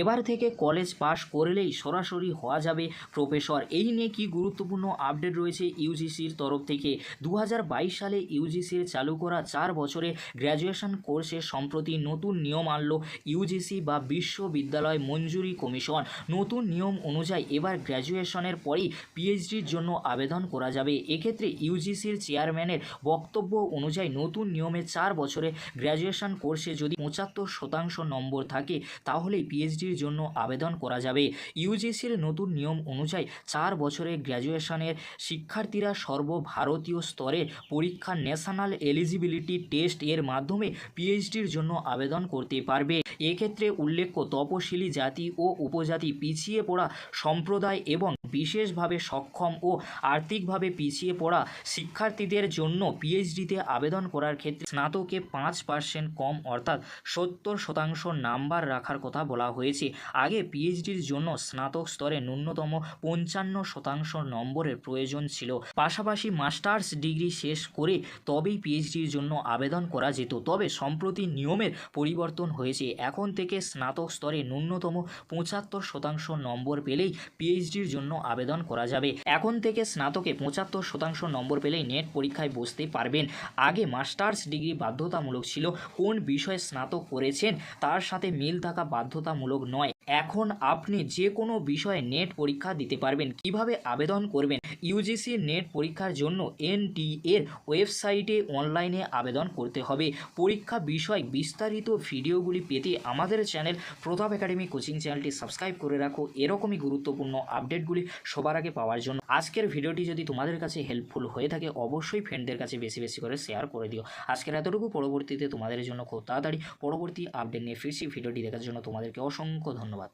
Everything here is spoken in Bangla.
এবার থেকে কলেজ পাশ করলেই সরাসরি হওয়া যাবে প্রফেসর এই নিয়ে কি গুরুত্বপূর্ণ আপডেট রয়েছে ইউজিসির তরফ থেকে? দু হাজার বাইশ সালে ইউজিসির চালু করা চার বছরে গ্র্যাজুয়েশন কোর্সে সম্প্রতি নতুন নিয়ম আনল ইউজিসি বা বিশ্ববিদ্যালয় মঞ্জুরি কমিশন। নতুন নিয়ম অনুযায়ী এবার গ্র্যাজুয়েশনের পরেই পিএইচডির জন্য আবেদন করা যাবে। এক্ষেত্রে ইউজিসির চেয়ারম্যানের বক্তব্য অনুযায়ী নতুন নিয়মে চার বছরে গ্র্যাজুয়েশন কোর্সে যদি পঁচাত্তর শতাংশ নম্বর থাকে, তাহলেই পিএইচডির জন্য আবেদন করা যাবে। ইউজিসির নতুন নিয়ম অনুযায়ী চার বছরের গ্র্যাজুয়েশনের শিক্ষার্থীরা সর্বভারতীয় স্তরে পরীক্ষা ন্যাশনাল এলিজিবিলিটি টেস্ট এর মাধ্যমে পিএইচডির জন্য আবেদন করতে পারবে। এক্ষেত্রে উল্লেখ্য তপশিলি জাতি ও উপজাতি পিছিয়ে পড়া সম্প্রদায় এবং বিশেষভাবে সক্ষম ও আর্থিকভাবে পিছিয়ে পড়া শিক্ষার্থীদের জন্য পিএইচডিতে আবেদন করার ক্ষেত্রে স্নাতকে পাঁচ পার্সেন্ট কম অর্থাৎ সত্তর শতাংশ নাম্বার রাখার কথা বলা হয়েছে। আগে পিএইচডির জন্য স্নাতক স্তরে ন্যূনতম পঞ্চান্ন শতাংশ নম্বরের প্রয়োজন ছিল। পাশাপাশি মাস্টার্স ডিগ্রি শেষ করে তবেই পিএইচডির জন্য আবেদন করা যেত। তবে সম্প্রতি নিয়মের পরিবর্তন হয়েছে। এখন থেকে স্নাতক স্তরে ন্যূনতম পঁচাত্তর শতাংশ নম্বর পেলেই পিএইচডির জন্য আবেদন করা যাবে। এখন থেকে স্নাতকে পঁচাত্তর শতাংশ নম্বর পেলেই নেট পরীক্ষায় বসতে পারবেন। আগে মাস্টার্স ডিগ্রি বাধ্যতামূলক ছিল, কোন বিষয়ে স্নাতক করেছেন, তার সাথে মিল থাকা বাধ্যতামূলক নয়। এখন আপনি যে কোনো বিষয়ে নেট পরীক্ষা দিতে পারবেন। কীভাবে আবেদন করবেন? ইউজিসি নেট পরীক্ষার জন্য এনটি এর ওয়েবসাইটে অনলাইনে আবেদন করতে হবে। পরীক্ষা বিষয় বিস্তারিত ভিডিওগুলি পেতে আমাদের চ্যানেল প্রতাপ একাডেমি কোচিং চ্যানেলটি সাবস্ক্রাইব করে রাখো। এরকমই গুরুত্বপূর্ণ আপডেটগুলি সবার আগে পাওয়ার জন্য। আজকের ভিডিওটি যদি তোমাদের কাছে হেল্পফুল হয়ে থাকে, অবশ্যই ফ্রেন্ডদের কাছে বেশি বেশি করে শেয়ার করে দিও। আজকের এতটুকু। পরবর্তীতে তোমাদের জন্য খুব তাড়াতাড়ি পরবর্তী আপডেট নিয়ে ফিরছি। ভিডিওটি দেখার জন্য তোমাদেরকে অসংখ্য ধন্যবাদ